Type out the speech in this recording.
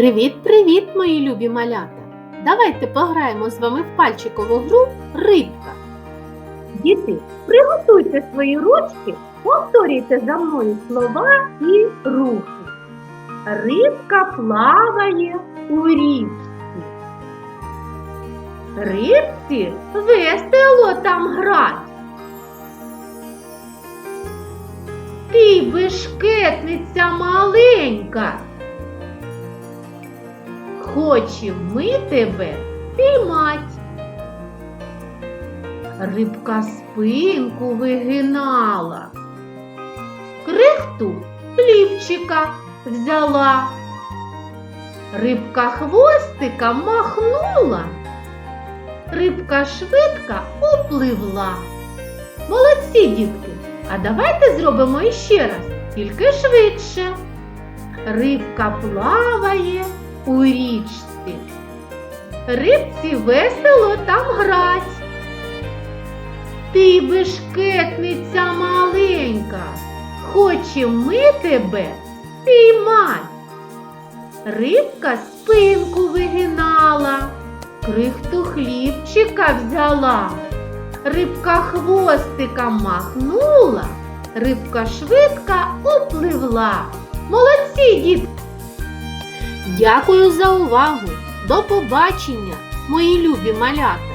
Привіт-привіт, мої любі малята! Давайте пограємо з вами в пальчикову гру Рибка. Діти, приготуйте свої ручки, повторюйте за мною слова і рухи. Рибка плаває у річці. Рибці весело там грать. Ти бешкетниця маленька. Хочем ми тебе піймать. Рибка спинку вигинала. Крихту хлібчика взяла. Рибка хвостика махнула. Рибка швидко опливла. Молодці, дітки! А давайте зробимо іще раз, тільки швидше. Рибка плаває у річці. Рибці весело там грать. Ти бешкетниця маленька, хочем ми тебе піймать. Рибка спинку вигинала, крихту хлібчика взяла. Рибка хвостика махнула, рибка швидко опливла. Молодці, дітки! Дякую за увагу! До побачення, мої любі малята!